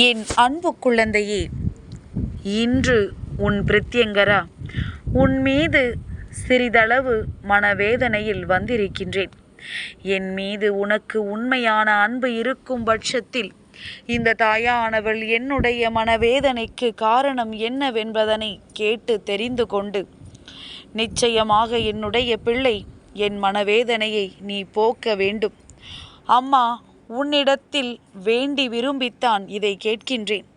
என் அன்பு குழந்தையே இன்று உன் பிரத்யங்கரா உன் மீது சிறிதளவு மனவேதனையில் வந்திருக்கின்றேன். என் மீது உனக்கு உண்மையான அன்பு இருக்கும் பட்சத்தில் இந்த தாயானவள் என்னுடைய மனவேதனைக்கு காரணம் என்னவென்பதனை கேட்டு தெரிந்து கொண்டு நிச்சயமாக என்னுடைய பிள்ளை என் மனவேதனையை நீ போக்க வேண்டும். அம்மா உன்னிடத்தில் வேண்டி விரும்பித்தான் இதை கேட்கின்றேன்.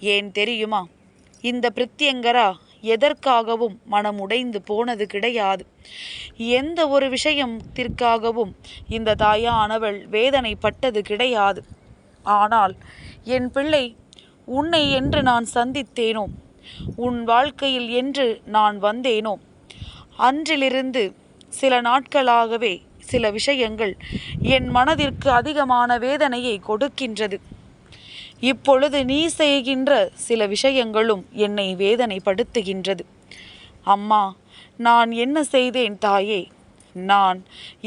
ஏன் தெரியுமா? இந்த பிரித்யங்கரா எதற்காகவும் மனம் உடைந்து போனது கிடையாது. எந்த ஒரு விஷயத்திற்காகவும் இந்த தாயானவள் வேதனைப்பட்டது கிடையாது. ஆனால் என் பிள்ளை உன்னை என்று நான் சந்தித்தேனோ? உன் வாழ்க்கையில் என்று நான் வந்தேனோ? அன்றிலிருந்து சில நாட்களாகவே சில விஷயங்கள் என் மனதிற்கு அதிகமான வேதனையை கொடுக்கின்றது. இப்பொழுது நீ செய்கின்ற சில விஷயங்களும் என்னை வேதனைப்படுத்துகின்றது. அம்மா நான் என்ன செய்தேன் தாயே? நான்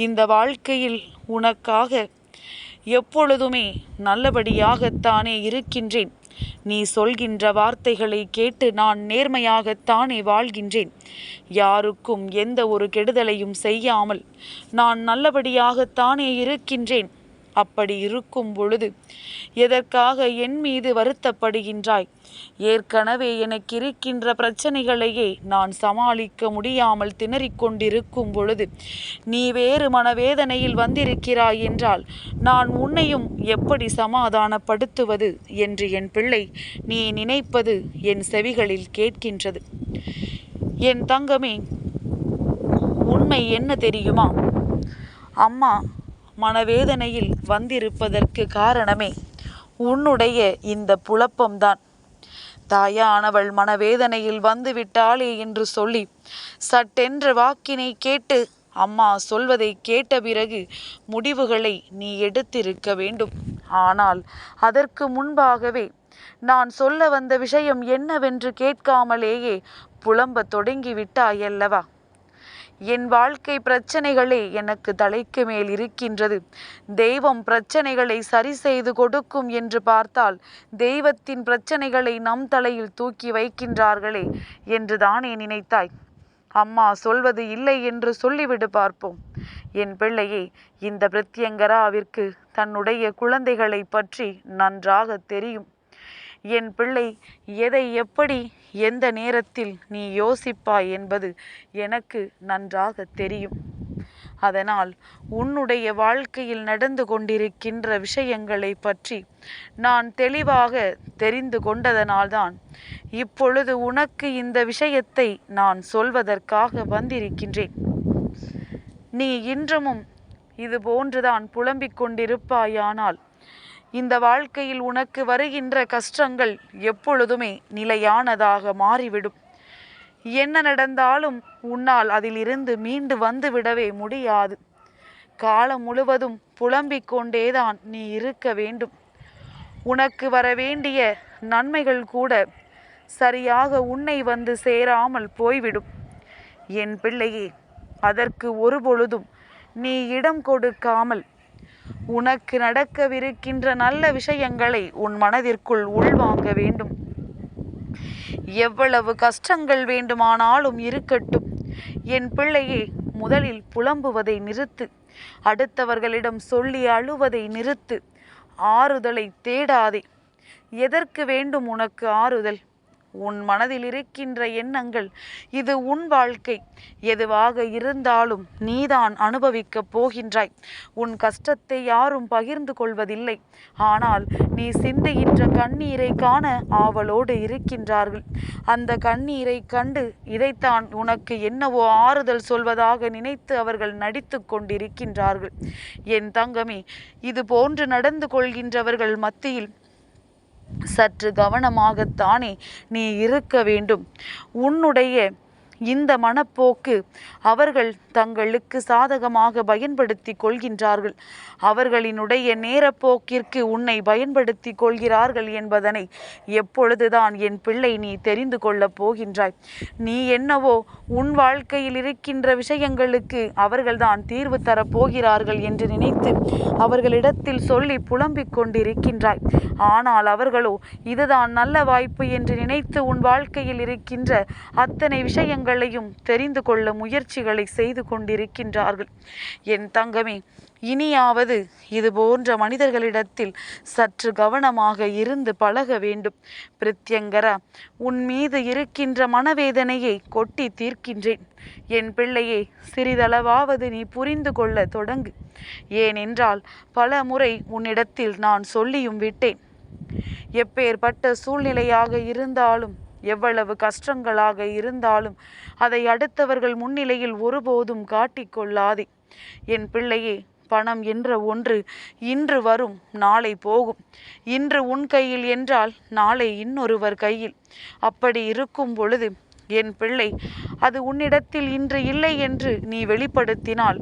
இந்த வாழ்க்கையில் உனக்காக எப்பொழுதுமே நல்லபடியாகத்தானே இருக்கின்றேன். நீ சொல்கின்ற வார்த்தைகளை கேட்டு நான் நேர்மையாகத்தானே வாழ்கின்றேன். யாருக்கும் எந்த ஒரு கெடுதலையும் செய்யாமல் நான் நல்லபடியாகத்தானே இருக்கின்றேன். அப்படி இருக்கும் பொழுது எதற்காக என் மீது வருத்தப்படுகின்றாய்? ஏற்கனவே எனக்கு இருக்கின்ற பிரச்சனைகளையே நான் சமாளிக்க முடியாமல் திணறிக் கொண்டிருக்கும் பொழுது நீ வேறு மனவேதனையில் வந்திருக்கிறாய் என்றால் நான் உன்னையும் எப்படி சமாதானப்படுத்துவது என்று என் பிள்ளை நீ நினைப்பது என் செவிகளில் கேட்கின்றது. என் தங்கமே உண்மை என்ன தெரியுமா? அம்மா மனவேதனையில் வந்திருப்பதற்கு காரணமே உன்னுடைய இந்த புலப்பம்தான் தாயானவள் மனவேதனையில் வந்துவிட்டாளே என்று சொல்லி சட்டென்ற வாக்கினை கேட்டு அம்மா சொல்வதை கேட்ட பிறகு முடிவுகளை நீ எடுத்திருக்க வேண்டும். ஆனால் அதற்கு முன்பாகவே நான் சொல்ல வந்த விஷயம் என்னவென்று கேட்காமலேயே புலம்பத் தொடங்கிவிட்டாயல்லவா? என் வாழ்க்கை பிரச்சனைகளே எனக்கு தலைக்கு மேல் இருக்கின்றது. தெய்வம் பிரச்சனைகளை சரி செய்து கொடுக்கும் என்று பார்த்தால் தெய்வத்தின் பிரச்சனைகளை நம் தலையில் தூக்கி வைக்கின்றார்களே என்று தானே நினைத்தாய். அம்மா சொல்வது இல்லை என்று சொல்லிவிடு பார்ப்போம். என் பிள்ளையே இந்த பிரத்யங்கராவிற்கு தன்னுடைய குழந்தைகளை பற்றி நன்றாக தெரியும். என் பிள்ளை எதை எப்படி எந்த நேரத்தில் நீ யோசிப்பாய் என்பது எனக்கு நன்றாக தெரியும். அதனால் உன்னுடைய வாழ்க்கையில் நடந்து கொண்டிருக்கின்ற விஷயங்களை பற்றி நான் தெளிவாக தெரிந்து கொண்டதனால்தான் இப்பொழுது உனக்கு இந்த விஷயத்தை நான் சொல்வதற்காக வந்திருக்கின்றேன். நீ இன்றமும் இது போன்றுதான் புலம்பிக் கொண்டிருப்பாயானால் இந்த வாழ்க்கையில் உனக்கு வருகின்ற கஷ்டங்கள் எப்பொழுதுமே நிலையானதாக மாறிவிடும். என்ன நடந்தாலும் உன்னால் அதிலிருந்து மீண்டு வந்து விடவே முடியாது. காலம் முழுவதும் புலம்பிக் கொண்டேதான் நீ இருக்க வேண்டும். உனக்கு வர வேண்டிய நன்மைகள் கூட சரியாக உன்னை வந்து சேராமல் போய்விடும். என் பிள்ளையே அதற்கு ஒருபொழுதும் நீ இடம் கொடுக்காமல் உனக்கு நடக்கவிருக்கின்ற நல்ல விஷயங்களை உன் மனதிற்குள் உள்வாங்க வேண்டும். எவ்வளவு கஷ்டங்கள் வேண்டுமானாலும் இருக்கட்டும். என் பிள்ளையே முதலில் புலம்புவதை நிறுத்து. அடுத்தவர்களிடம் சொல்லி அழுவதை நிறுத்து. ஆறுதலை தேடாதே. எதற்கு வேண்டும் உனக்கு ஆறுதல்? உன் மனதில் இருக்கின்ற எண்ணங்கள் இது உன் வாழ்க்கை. எதுவாக இருந்தாலும் நீதான் அனுபவிக்கப் போகின்றாய். உன் கஷ்டத்தை யாரும் பகிர்ந்து கொள்வதில்லை. ஆனால் நீ சிந்துகின்ற கண்ணீரை காண ஆவலோடு இருக்கின்றார்கள். அந்த கண்ணீரை கண்டு இதைத்தான் உனக்கு என்னவோ ஆறுதல் சொல்வதாக நினைத்து அவர்கள் நடித்து கொண்டிருக்கின்றார்கள். என் தங்கமே இது போன்று நடந்து கொள்கின்றவர்கள் மத்தியில் சற்று கவனமாகத்தானே நீ இருக்க வேண்டும். உன்னுடைய இந்த மனப்போக்கு அவர்கள் தங்களுக்கு சாதகமாக பயன்படுத்தி கொள்கின்றார்கள். அவர்களினுடைய நேரப்போக்கிற்கு உன்னை பயன்படுத்தி கொள்கிறார்கள் என்பதனை எப்பொழுதுதான் என் பிள்ளை நீ தெரிந்து கொள்ளப் போகின்றாய். நீ என்னவோ உன் வாழ்க்கையில் இருக்கின்ற விஷயங்களுக்கு அவர்கள்தான் தீர்வு தரப் போகிறார்கள் என்று நினைத்து அவர்களிடத்தில் சொல்லி புலம்பிக் கொண்டிருக்கின்றாய். ஆனால் அவர்களோ இதுதான் நல்ல வாய்ப்பு என்று நினைத்து உன் வாழ்க்கையில் இருக்கின்ற அத்தனை விஷயங்களையும் தெரிந்து கொள்ள முயற்சிகளை செய்து கொண்டிருக்கின்றார்கள். என் தங்கமே இனியாவது இது போன்ற மனிதர்களிடத்தில் சற்று கவனமாக இருந்து பழக வேண்டும். பிரத்யங்கரா உன் மீது இருக்கின்ற மனவேதனையை கொட்டி தீர்க்கின்றேன். என் பிள்ளையே சிறிதளவாவது நீ புரிந்து கொள்ள தொடங்கு. ஏனென்றால் பல முறை உன்னிடத்தில் நான் சொல்லியும் விட்டேன். எப்பேற்பட்ட சூழ்நிலையாக இருந்தாலும் எவ்வளவு கஷ்டங்களாக இருந்தாலும் அதை அடுத்தவர்கள் முன்னிலையில் ஒருபோதும் காட்டிக்கொள்ளாதே என் பிள்ளையே பணம் என்ற ஒன்று இன்று வரும் நாளை போகும். இன்று உன் கையில் என்றால் நாளை இன்னொருவர் கையில். அப்படி இருக்கும் பொழுது என் பிள்ளை அது உன்னிடத்தில் இன்று இல்லை என்று நீ வெளிப்படுத்தினால்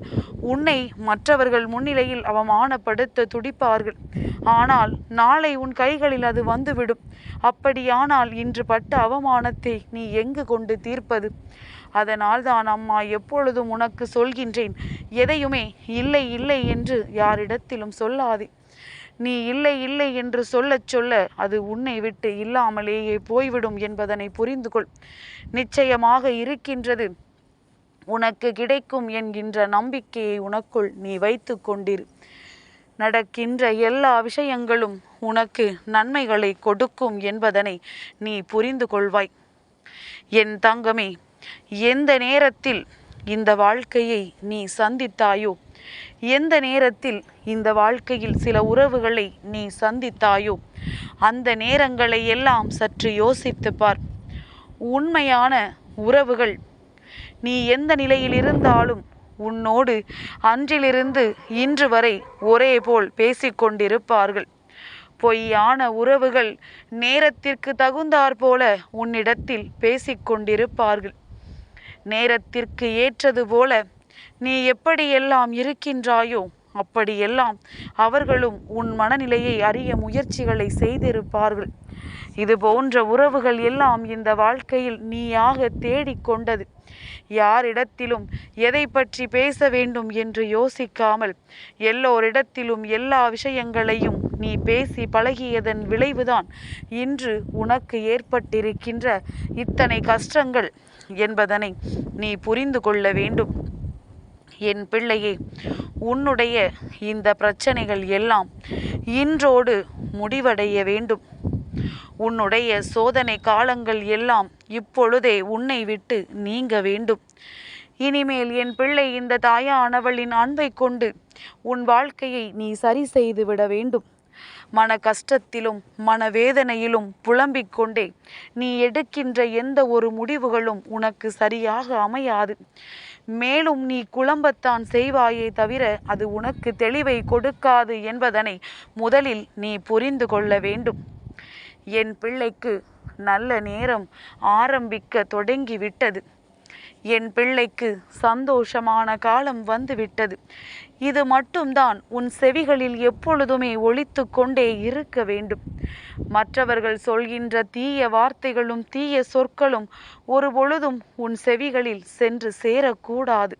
உன்னை மற்றவர்கள் முன்னிலையில் அவமானப்படுத்த துடிப்பார்கள். ஆனால் நாளை உன் கைகளில் அது வந்துவிடும். அப்படியானால் இன்று பட்ட அவமானத்தை நீ எங்கு கொண்டு தீர்ப்பது? அதனால் தான் அம்மா எப்பொழுதும் உனக்கு சொல்கின்றேன் எதையுமே இல்லை இல்லை என்று யாரிடத்திலும் சொல்லாதே. நீ இல்லை இல்லை என்று சொல்லச் சொல்ல அது உன்னை விட்டு இல்லாமலேயே போய்விடும் என்பதனை புரிந்து கொள் நிச்சயமாக இருக்கின்றது. உனக்கு கிடைக்கும் என்கின்ற நம்பிக்கையை உனக்குள் நீ வைத்து கொண்டிரு. நடக்கின்ற எல்லா விஷயங்களும் உனக்கு நன்மைகளை கொடுக்கும் என்பதனை நீ புரிந்து கொள்வாய் என் தங்கமே எந்த நேரத்தில் இந்த வாழ்க்கையை நீ சந்தித்தாயோ எந்த நேரத்தில் இந்த வாழ்க்கையில் சில உறவுகளை நீ சந்தித்தாயோ அந்த நேரங்களை எல்லாம் சற்று யோசித்து பார். உண்மையான உறவுகள் நீ எந்த நிலையில் இருந்தாலும் உன்னோடு அன்றிலிருந்து இன்று வரை ஒரே போல் பேசிக்கொண்டிருப்பார்கள் பொய்யான உறவுகள் நேரத்திற்கு தகுந்தாற் போல உன்னிடத்தில் பேசிக்கொண்டிருப்பார்கள் நேரத்திற்கு ஏற்றது போல நீ எப்படியெல்லாம் இருக்கின்றாயோ அப்படியெல்லாம் அவர்களும் உன் மனநிலையை அறிய முயற்சிகளை செய்திருப்பார்கள். இது போன்ற உறவுகள் எல்லாம் இந்த வாழ்க்கையில் நீயாக தேடிக்கொண்டது. யாரிடத்திலும் எதை பற்றி பேச வேண்டும் என்று யோசிக்காமல் எல்லோரிடத்திலும் எல்லா விஷயங்களையும் நீ பேசி பழகியதன் விளைவுதான் இன்று உனக்கு ஏற்பட்டிருக்கின்ற இத்தனை கஷ்டங்கள் என்பதனை நீ புரிந்து கொள்ள வேண்டும். என் பிள்ளையே உன்னுடைய இந்த பிரச்சனைகள் எல்லாம் இன்றோடு முடிவடைய வேண்டும். உன்னுடைய சோதனை காலங்கள் எல்லாம் இப்பொழுதே உன்னை விட்டு நீங்க வேண்டும். இனிமேல் என் பிள்ளை இந்த தாயானவளின் அன்பை கொண்டு உன் வாழ்க்கையை நீ சரி செய்து விட வேண்டும். மன கஷ்டத்திலும் மனவேதனையிலும் புலம்பிக் கொண்டே நீ எடுக்கின்ற எந்த ஒரு முடிவுகளும் உனக்கு சரியாக அமையாது. மேலும் நீ குழம்பத்தான் செய்வாயே தவிர அது உனக்கு தெளிவை கொடுக்காது என்பதனை முதலில் நீ புரிந்து கொள்ள வேண்டும். என் பிள்ளைக்கு நல்ல நேரம் ஆரம்பிக்க தொடங்கிவிட்டது என் பிள்ளைக்கு சந்தோஷமான காலம் வந்துவிட்டது இது மட்டும்தான் உன் செவிகளில் எப்பொழுதுமே ஒழித்து கொண்டே இருக்க வேண்டும். மற்றவர்கள் சொல்கின்ற தீய வார்த்தைகளும் தீய சொற்களும் ஒரு பொழுதும் உன் செவிகளில் சென்று சேரக்கூடாது.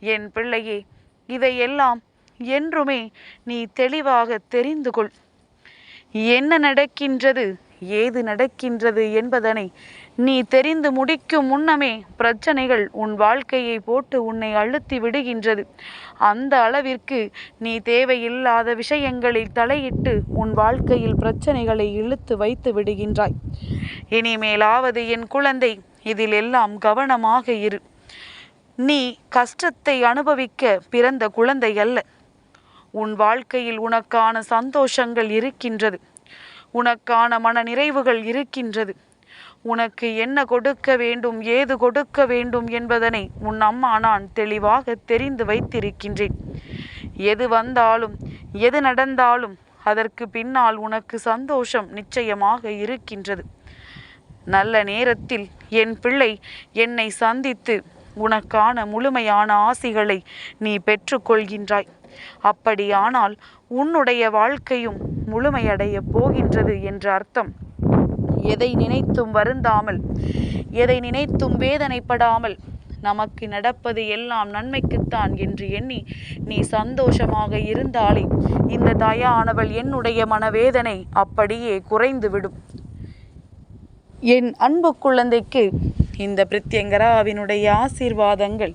என் பிள்ளையே இதையெல்லாம் என்றுமே நீ தெளிவாக தெரிந்து கொள். என்ன நடக்கின்றது? ஏது நடக்கின்றது என்பதனை நீ தெரிந்து முடிக்கும் முன்னமே பிரச்சனைகள் உன் வாழ்க்கையை போட்டு உன்னை அழுத்தி விடுகின்றது. அந்த அளவிற்கு நீ தேவையில்லாத விஷயங்களில் தலையிட்டு உன் வாழ்க்கையில் பிரச்சனைகளை இழுத்து வைத்து விடுகின்றாய். இனிமேலாவது என் குழந்தை இதில் எல்லாம் கவனமாக இரு. நீ கஷ்டத்தை அனுபவிக்க பிறந்த குழந்தை அல்ல உன் வாழ்க்கையில் உனக்கான சந்தோஷங்கள் இருக்கின்றது. உனக்கான மன நிறைவுகள் இருக்கின்றது. உனக்கு என்ன கொடுக்க வேண்டும் ஏது கொடுக்க வேண்டும் என்பதனை உன் அம்மா நான் தெளிவாக தெரிந்து வைத்திருக்கின்றேன். எது வந்தாலும் எது நடந்தாலும் அதற்கு பின்னால் உனக்கு சந்தோஷம் நிச்சயமாக இருக்கின்றது. நல்ல நேரத்தில் என் பிள்ளை என்னை சந்தித்து உனக்கான முழுமையான ஆசிகளை நீ பெற்றுக்கொள்கின்றாய். அப்படியானால் உன்னுடைய வாழ்க்கையும் முழுமையடைய போகின்றது என்ற அர்த்தம். எதை நினைத்தும் வருந்தாமல் எதை நினைத்தும் வேதனைப்படாமல் நமக்கு நடப்பது எல்லாம் நன்மைக்குத்தான் என்று எண்ணி நீ சந்தோஷமாக இருந்தாலே இந்த தாயானவள் என்னுடைய மனவேதனை அப்படியே குறைந்துவிடும். என் அன்பு குழந்தைக்கு இந்த பிரித்யங்கராவினுடைய ஆசீர்வாதங்கள்